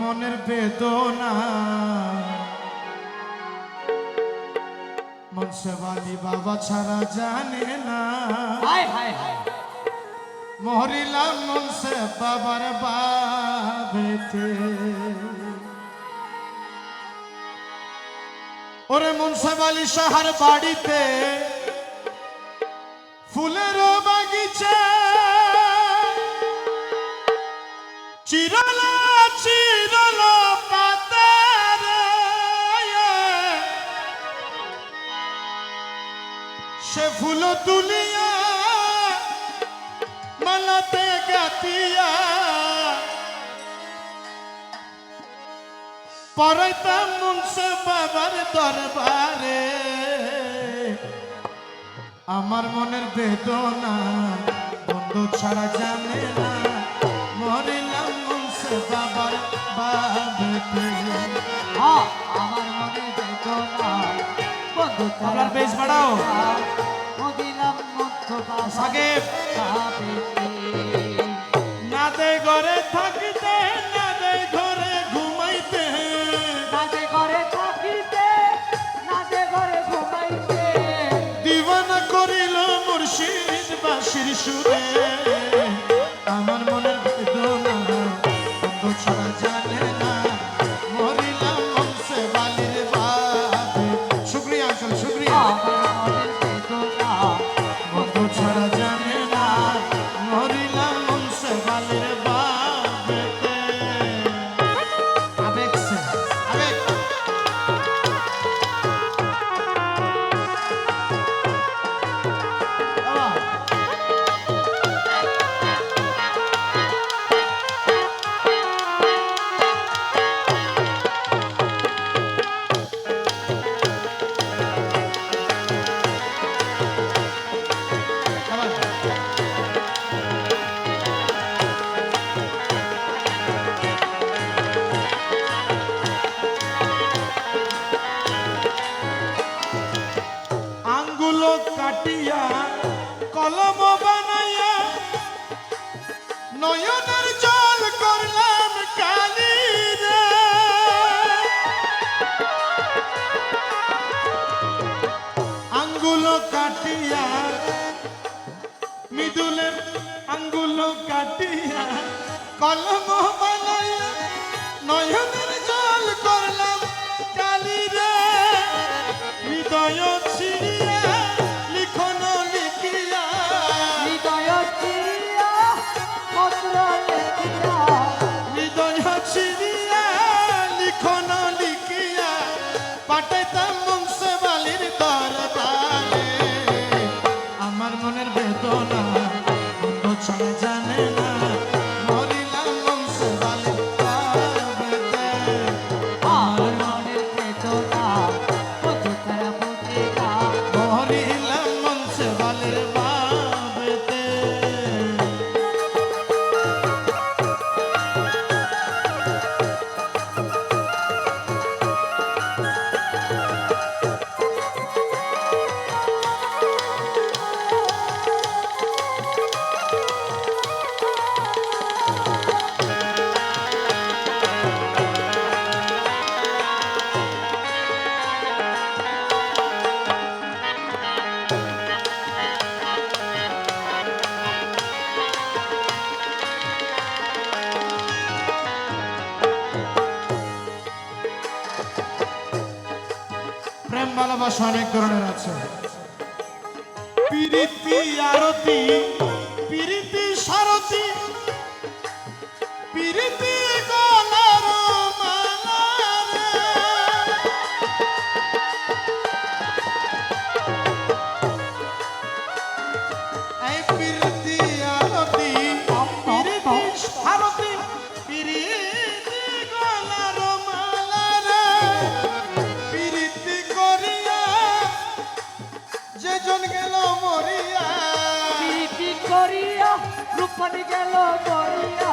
মনের বেদনা। মনসেবালি বাবা ছাড়া জানে না। মহরিলাম মনসে বাবার বাবেতে। ওরে মনসেবালি সাহার বাড়িতে। ফুলের বাগিচা চিরলা চিরলা পাতারে সে ফুল তুলিয়া, মালাতে গাতিয়া পরাইতাম মুংসে বাবার দরবারে। আমার মনের বেদনা বন্ধু ছাড়া জানে না। মরিলাম মুংসে বাবার বাবেতে আমার মনে বেদনা বন্ধু আপনার বেশ বাড়াও। মদিলাম মধ্য সাকিব। না ঘরে থাকিতে ঘরে ঘুমাইতে নাচে ঘরে থাকিতে ঘরে ঘুমাইতে করিল মুর্শিদ বাসির সুরে নয়নের জল করলাম কালি রে। আঙ্গুলো কাটিয়া মিদুলের আঙ্গুলো কাটিয়া কলম প্রেম ভালোবাসা অনেক ধরনের আছে। পিরিতি আরতি পিরিতি সারতি পিরিতি করিয়া গেল করিয়া